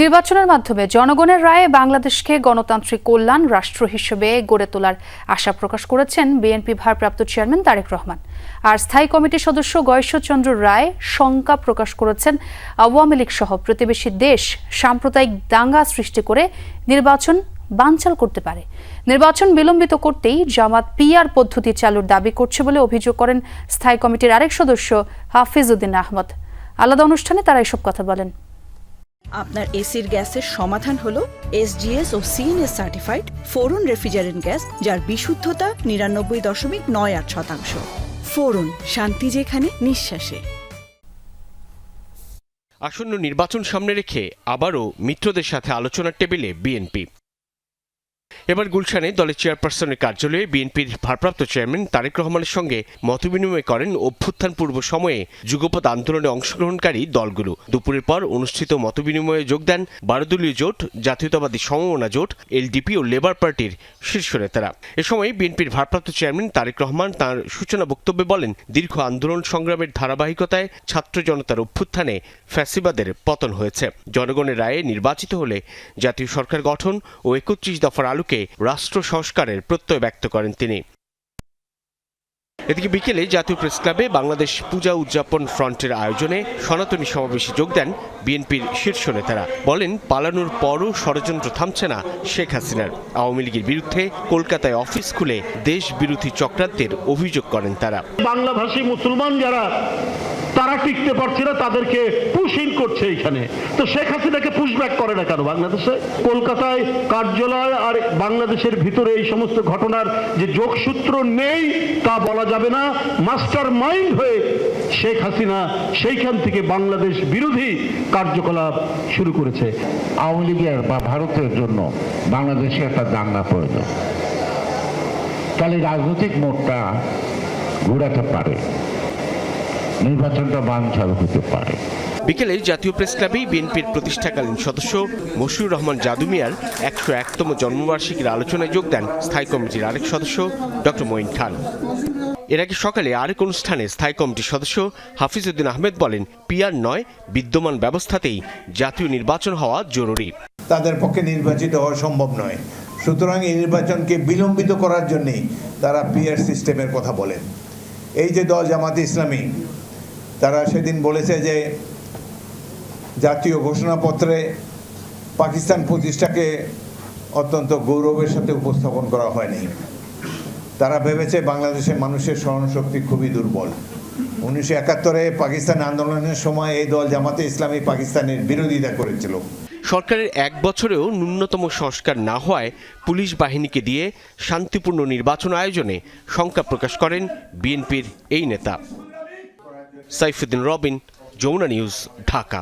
নির্বাচনের মাধ্যমে জনগণের রায়ে বাংলাদেশকে গণতান্ত্রিক কল্যাণ রাষ্ট্র হিসেবে গড়ে তোলার আশা প্রকাশ করেছেন বিএনপি ভারপ্রাপ্ত চেয়ারম্যান তারেক রহমান। আর স্থায়ী কমিটির সদস্য গয়েশ্বরচন্দ্র রায় শঙ্কা প্রকাশ করেছেন আওয়ামী লীগ সহ প্রতিবেশী দেশ সাম্প্রদায়িক দাঙ্গা সৃষ্টি করে নির্বাচন বানচাল করতে পারে। নির্বাচন বিলম্বিত করতেই জামাত পিআর পদ্ধতি চালুর দাবি করছে বলে অভিযোগ করেন স্থায়ী কমিটির আরেক সদস্য হাফিজ উদ্দিন আহমদ। আলাদা অনুষ্ঠানে তারা এসব কথা বলেন। আপনার এসির গ্যাসের সমাধান হল এসজিএস ও CNS certified Freon refrigerant gas, যার বিশুদ্ধতা নিরানব্বই দশমিক নয় আট শতাংশ। ফোরন, শান্তি যেখানে, নিঃশ্বাসে। আসন্ন নির্বাচন সামনে রেখে আবারও মিত্রদের সাথে আলোচনার টেবিলে বিএনপি। এবার গুলশানে দলের চেয়ারপারসনের কার্যালয়ে বিএনপির ভারপ্রাপ্ত চেয়ারম্যান তারেক রহমানের সঙ্গে মতবিনিময় করেন অভ্যুত্থান পূর্ব সময়ে যুগপৎ আন্দোলনে অংশগ্রহণকারী দলগুলো। দুপুরের পর অনুষ্ঠিত মতবিনিময়ে যোগ দেন বারোদলীয় জোট, জাতীয়তাবাদী সমমনা জোট, এলডিপি ও লেবার পার্টির শীর্ষ নেতারা। এ সময় বিএনপির ভারপ্রাপ্ত চেয়ারম্যান তারেক রহমান তার সূচনা বক্তব্যে বলেন, দীর্ঘ আন্দোলন সংগ্রামের ধারাবাহিকতায় ছাত্র জনতার অভ্যুত্থানে ফ্যাসিবাদের পতন হয়েছে। জনগণের রায়ে নির্বাচিত হলে জাতীয় সরকার গঠন ও একত্রিশ দফার আলোকে রাষ্ট্র সংস্কারের প্রত্যয় ব্যক্ত করেন তিনি। এদিকে বিকেলে জাতীয় প্রেস ক্লাবে বাংলাদেশ পূজা উদযাপন ফ্রন্টের আয়োজনে সনাতনী সমাবেশে যোগ দেন বিএনপির শীর্ষ নেতারা। বলেন, পালানোর পরও ষড়যন্ত্র থামছে না শেখ হাসিনার। আওয়ামী লীগের বিরুদ্ধে কলকাতায় অফিস খুলে দেশ বিরোধী চক্রান্তের অভিযোগ করেন তারা। বাংলাভাষী মুসলমান যারা তারা টিকতে পারছে না, তাদেরকে পুশিং করছে এখানে। তো শেখ হাসিনাকে পুশব্যাক করে না কেন বাংলাদেশে? কলকাতায় কার্যালয় আর বাংলাদেশের ভিতরে এই সমস্ত ঘটনার যে যোগসূত্র নেই, তা বলা যাবে না। মাস্টার মাইন্ড হয়ে শেখ হাসিনা সেইখান থেকে বাংলাদেশ বিরোধী কার্যকলাপ শুরু করেছে। আওয়ামী লীগের বা ভারতের জন্য বাংলাদেশে একটা দাঙ্গা প্রয়োজন। তাহলে রাজনৈতিক মোড়টা ঘোরাতে পারে। নির্বাচনটা বানচাল হতে পারে। বিকেলে জাতীয় প্রেস ক্লাবেই বিএনপির প্রতিষ্ঠাকালীন সদস্য মশিউর রহমান জাদু মিয়ার একশো একতম জন্মবার্ষিকীর আলোচনায় যোগ দেন স্থায়ী কমিটির আরেক সদস্য ডক্টর মঈন খান। এর আগে সকালে আরেক অনুষ্ঠানে স্থায়ী কমিটির সদস্য হাফিজউদ্দিন আহমেদ বলেন পিআর নয় বিদ্যমান ব্যবস্থাতেই জাতীয় নির্বাচন হওয়া জরুরি। তাদের পক্ষে নির্বাচিত হওয়া সম্ভব নয়। সুতরাং এই নির্বাচনকে বিলম্বিত করার জন্যেই তারা পিয়ার সিস্টেমের কথা বলেন। এই যে দল জামাতে ইসলামী তারা সেদিন বলেছে যে জাতীয় ঘোষণাপত্রে পাকিস্তান প্রতিষ্ঠাকে অত্যন্ত গৌরবের সাথে উপস্থাপন করা হয়নি। তারা ভেবেছে বাংলাদেশের মানুষের স্মরণশক্তি খুবই দুর্বল। উনিশশো একাত্তরে পাকিস্তান আন্দোলনের সময় এই দল জামাতে ইসলামী পাকিস্তানের বিরোধিতা করেছিল। সরকারের এক বছরেও ন্যূনতম সংস্কার না হওয়ায় পুলিশ বাহিনীকে দিয়ে শান্তিপূর্ণ নির্বাচন আয়োজনে শঙ্কা প্রকাশ করেন বিএনপির এই নেতা। সাইফুদ্দিন রবিন যমুনা নিউজ ঢাকা।